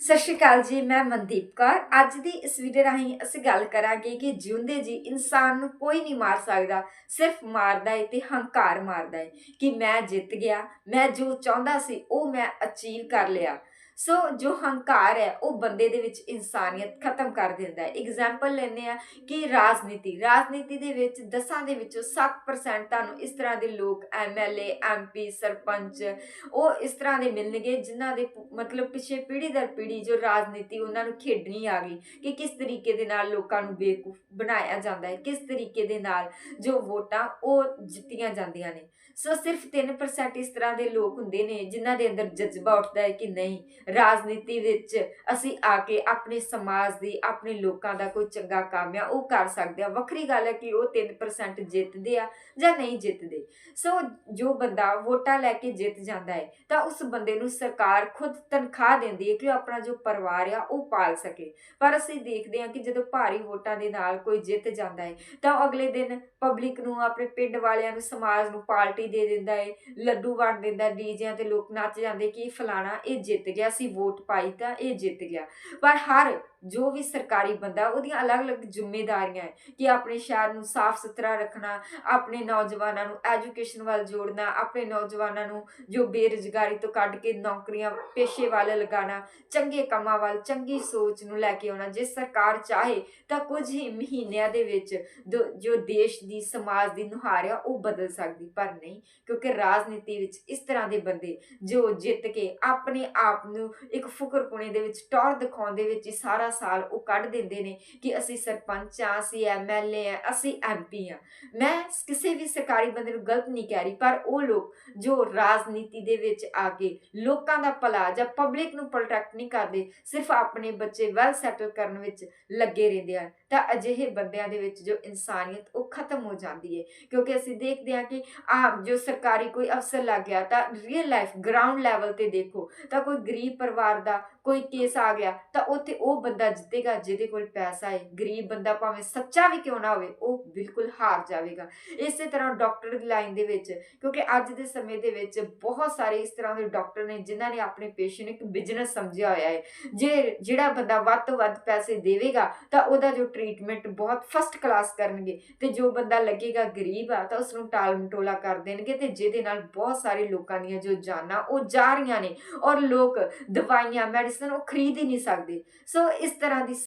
ਸਤਿ ਸ਼੍ਰੀ ਅਕਾਲ ਜੀ, ਮੈਂ ਮਨਦੀਪ ਕੌਰ। ਅੱਜ ਦੀ ਇਸ ਵੀਡੀਓ ਰਾਹੀਂ ਅਸੀਂ ਗੱਲ ਕਰਾਂਗੇ ਕਿ ਜਿਉਂਦੇ ਜੀ ਇਨਸਾਨ ਨੂੰ ਕੋਈ ਨਹੀਂ ਮਾਰ ਸਕਦਾ, ਸਿਰਫ ਮਾਰਦਾ ਹੈ ਤੇ ਹੰਕਾਰ ਮਾਰਦਾ ਹੈ ਕਿ ਮੈਂ ਜਿੱਤ ਗਿਆ, ਮੈਂ ਜੋ ਚਾਹੁੰਦਾ ਸੀ ਉਹ ਮੈਂ ਅਚੀਵ ਕਰ ਲਿਆ। ਸੋ ਜੋ ਹੰਕਾਰ ਹੈ, ਉਹ ਬੰਦੇ ਦੇ ਵਿੱਚ ਇਨਸਾਨੀਅਤ ਖਤਮ ਕਰ ਦਿੰਦਾ ਹੈ। ਐਗਜ਼ਾਮਪਲ ਲੈਨੇ ਆ ਕਿ ਰਾਜਨੀਤੀ। ਰਾਜਨੀਤੀ ਦੇ ਵਿੱਚ, ਦਸਾਂ ਦੇ ਵਿੱਚੋਂ 7% ਤੁਹਾਨੂੰ ਇਸ ਤਰ੍ਹਾਂ ਦੇ ਲੋਕ ਐਮਐਲਏ ਐਮਪੀ ਸਰਪੰਚ, ਉਹ ਇਸ ਤਰ੍ਹਾਂ ਦੇ ਮਿਲਣਗੇ ਜਿਨ੍ਹਾਂ ਦੇ ਪ- ਮਤਲਬ ਪਿੱਛੇ ਪੀੜ੍ਹੀ ਦਰ ਪੀੜ੍ਹੀ ਜੋ ਰਾਜਨੀਤੀ ਉਹਨਾਂ ਨੂੰ ਖੇਡਣੀ ਆ ਗਈ ਕਿ ਕਿਸ ਤਰੀਕੇ ਦੇ ਨਾਲ ਲੋਕਾਂ ਨੂੰ ਬੇਵਕੂਫ ਬਣਾਇਆ ਜਾਂਦਾ ਹੈ, ਕਿਸ ਤਰੀਕੇ ਦੇ ਨਾਲ ਜੋ ਵੋਟਾਂ ਉਹ ਜਿੱਤੀਆਂ ਜਾਂਦੀਆਂ ਨੇ। ਸੋ ਸਿਰਫ 3% ਇਸ ਤਰ੍ਹਾਂ ਦੇ ਲੋਕ ਹੁੰਦੇ ਨੇ ਜਿਨ੍ਹਾਂ ਦੇ ਅੰਦਰ ਜਜ਼ਬਾ ਉੱਠਦਾ ਹੈ ਕਿ ਨਹੀਂ ਰਾਜਨੀਤੀ ਵਿੱਚ ਅਸੀਂ ਆ ਕੇ ਆਪਣੇ ਸਮਾਜ ਦੀ, ਆਪਣੇ ਲੋਕਾਂ ਦਾ ਕੋਈ ਚੰਗਾ ਕੰਮ ਆ, ਉਹ ਕਰ ਸਕਦੇ ਆ। ਵੱਖਰੀ ਗੱਲ ਹੈ ਕਿ ਉਹ 3% ਜਿੱਤਦੇ ਆ ਜਾਂ ਨਹੀਂ ਜਿੱਤਦੇ। ਸੋ ਜੋ ਬੰਦਾ ਵੋਟਾਂ ਲੈ ਕੇ ਜਿੱਤ ਜਾਂਦਾ ਹੈ, ਤਾਂ ਉਸ ਬੰਦੇ ਨੂੰ ਸਰਕਾਰ ਖੁਦ ਤਨਖਾਹ ਦਿੰਦੀ ਹੈ ਕਿ ਉਹ ਆਪਣਾ ਜੋ ਪਰਿਵਾਰ ਆ, ਉਹ ਪਾਲ ਸਕੇ। ਪਰ ਅਸੀਂ ਦੇਖਦੇ ਹਾਂ ਕਿ ਜਦੋਂ ਭਾਰੀ ਵੋਟਾਂ ਦੇ ਨਾਲ ਕੋਈ ਜਿੱਤ ਜਾਂਦਾ ਹੈ, ਤਾਂ ਉਹ ਅਗਲੇ ਦਿਨ ਪਬਲਿਕ ਨੂੰ, ਆਪਣੇ ਪਿੰਡ ਵਾਲਿਆਂ ਨੂੰ, ਸਮਾਜ ਨੂੰ ਪਾਰਟੀ ਦੇ ਦਿੰਦਾ ਹੈ, ਲੱਡੂ ਵੰਡ ਦਿੰਦਾ ਡੀਜਿਆਂ ਤੇ ਲੋਕ ਨੱਚ ਜਾਂਦੇ ਕਿ ਫਲਾਣਾ ਇਹ ਜਿੱਤ ਗਿਆ ਸੀ ਵੋਟ ਪਾਈ ਤਾਂ ਇਹ ਜਿੱਤ ਗਿਆ। ਪਰ ਹਰ ਜੋ ਵੀ ਸਰਕਾਰੀ ਬੰਦਾ ਉਹਦੀਆਂ ਅਲੱਗ-ਅਲੱਗ ਜ਼ਿੰਮੇਵਾਰੀਆਂ ਹੈ ਕਿ ਆਪਣੇ ਸ਼ਹਿਰ ਨੂੰ ਸਾਫ਼ ਸੁਥਰਾ ਰੱਖਣਾ, ਆਪਣੇ ਨੌਜਵਾਨਾਂ ਨੂੰ ਐਜੂਕੇਸ਼ਨ ਵੱਲ ਜੋੜਨਾ, ਆਪਣੇ ਨੌਜਵਾਨਾਂ ਨੂੰ ਜੋ ਬੇਰੁਜ਼ਗਾਰੀ ਤੋਂ ਕੱਢ ਕੇ ਨੌਕਰੀਆਂ, ਪੇਸ਼ੇ ਵੱਲ ਲਗਾਉਣਾ, ਚੰਗੇ ਕੰਮਾਂ ਵੱਲ, ਚੰਗੀ ਸੋਚ ਨੂੰ ਲੈ ਕੇ ਆਉਣਾ, ਜੇ ਸਰਕਾਰ ਚਾਹੇ ਤਾਂ ਕੁਝ ਹੀ ਮਹੀਨਿਆਂ ਦੇ ਵਿੱਚ ਦੋ- ਜੋ ਦੇਸ਼ ਦੀ, ਸਮਾਜ ਦੀ ਨੁਹਾਰ ਆ, ਉਹ ਬਦਲ ਸਕਦੀ, ਪਰ ਨਹੀਂ, ਕਿਉਂਕਿ ਰਾਜਨੀਤੀ ਵਿੱਚ ਇਸ ਤਰ੍ਹਾਂ ਦੇ ਬੰਦੇ ਜੋ ਜਿੱਤ ਕੇ ਆਪਣੇ ਆਪ ਨੂੰ ਇੱਕ ਫੁਕਰਪੁਣੇ ਦੇ ਵਿੱਚ ਟੌਰ ਦਿਖਾਉਣ ਦੇ ਵਿੱਚ ਹੀ ਸਾਰਾ ਸਾਲ ਉਹ ਕੱਢ ਦਿੰਦੇ ਨੇ ਕਿ ਅਸੀਂ ਸਰਪੰਚ ਆ, ਅਸੀਂ ਐਮਐਲਏ ਆ, ਅਸੀਂ ਐਮਪੀ ਆ। ਮੈਂ ਕਿਸੇ ਵੀ ਸਰਕਾਰੀ ਬੰਦੇ ਨੂੰ ਗਲਤ ਨਹੀਂ ਕਹਿ ਰਹੀ, ਪਰ ਉਹ ਲੋਕ ਜੋ ਰਾਜਨੀਤੀ ਦੇ ਵਿੱਚ ਆ ਕੇ ਲੋਕਾਂ ਦਾ ਭਲਾ ਜਾਂ ਪਬਲਿਕ ਨੂੰ ਪ੍ਰੋਟੈਕਟ ਨਹੀਂ ਕਰਦੇ, ਸਿਰਫ ਆਪਣੇ ਬੱਚੇ ਵੈਲ ਸੈਟਲ ਕਰਨ ਵਿੱਚ ਲੱਗੇ ਰਹਿੰਦੇ ਹਨ। ਤਾਂ ਅਜਿਹੇ ਬੰਦਿਆਂ ਦੇ ਵਿੱਚ ਜੋ ਇਨਸਾਨੀਅਤ, ਉਹ ਖਤਮ ਹੋ ਜਾਂਦੀ ਹੈ ਕਿਉਂਕਿ ਅਸੀਂ ਦੇਖਦੇ ਹਾਂ ਕਿ ਆ ਜੋ ਸਰਕਾਰੀ ਕੋਈ ਅਫਸਰ ਲੱਗ ਗਿਆ, ਤਾਂ ਰੀਅਲ ਲਾਈਫ ਗਰਾਊਂਡ ਲੈਵਲ ਤੇ ਦੇਖੋ, ਤਾਂ ਕੋਈ ਗਰੀਬ ਪਰਿਵਾਰ ਦਾ ਕੋਈ ਕੇਸ ਆ ਗਿਆ, ਤਾਂ ਉੱਥੇ ਉਹ ਬੰਦਾ ਜਿੱਤੇਗਾ, ਜਿਹਦੇ ਕੋਲ ਪੈਸਾ ਹੈ ਗਰੀਬ ਬੰਦਾ ਭਾਵੇਂ ਸੱਚਾ ਵੀ ਕਿਉਂ ਨਾ ਹੋਵੇ, ਉਹ ਬਿਲਕੁਲ ਹਾਰ ਜਾਵੇਗਾ। ਇਸੇ ਤਰ੍ਹਾਂ ਡਾਕਟਰ ਦੀ ਲਾਈਨ ਦੇ ਵਿੱਚ, ਕਿਉਂਕਿ ਅੱਜ ਦੇ ਸਮੇਂ ਦੇ ਵਿੱਚ ਬਹੁਤ ਸਾਰੇ ਇਸ ਤਰ੍ਹਾਂ ਦੇ ਡਾਕਟਰ ਨੇ, ਜਿਨ੍ਹਾਂ ਨੇ ਆਪਣੇ ਪੇਸ਼ੈਂਟ ਇੱਕ ਬਿਜ਼ਨਸ ਸਮਝਿਆ ਹੋਇਆ ਹੈ ਜੇ ਜਿਹੜਾ ਬੰਦਾ ਵੱਧ ਤੋਂ ਵੱਧ ਪੈਸੇ ਦੇਵੇਗਾ, ਤਾਂ ਉਹਦਾ ਜੋ ਟ੍ਰੀਟਮੈਂਟ ਬਹੁਤ ਫਸਟ ਕਲਾਸ ਕਰਨਗੇ, ਤੇ ਜੋ ਬੰਦਾ ਲੱਗੇਗਾ ਗਰੀਬ ਆ, ਤਾਂ ਉਸ ਨੂੰ ਟਾਲ ਮਟੋਲਾ ਕਰ ਦੇਣਗੇ, ਤੇ ਜਿਹਦੇ ਨਾਲ ਬਹੁਤ ਸਾਰੇ ਲੋਕਾਂ ਦੀਆਂ ਜੋ ਜਾਨਾਂ, ਉਹ ਜਾ ਰਹੀਆਂ ਨੇ। ਔਰ ਲੋਕ ਦਵਾਈਆਂ ਮੈਡੀਸਨ ਉਹ ਖਰੀਦ ਹੀ ਨਹੀਂ ਸਕਦੇ। ਸੋ ਇਸ ਤਰ੍ਹਾਂ ਦੀ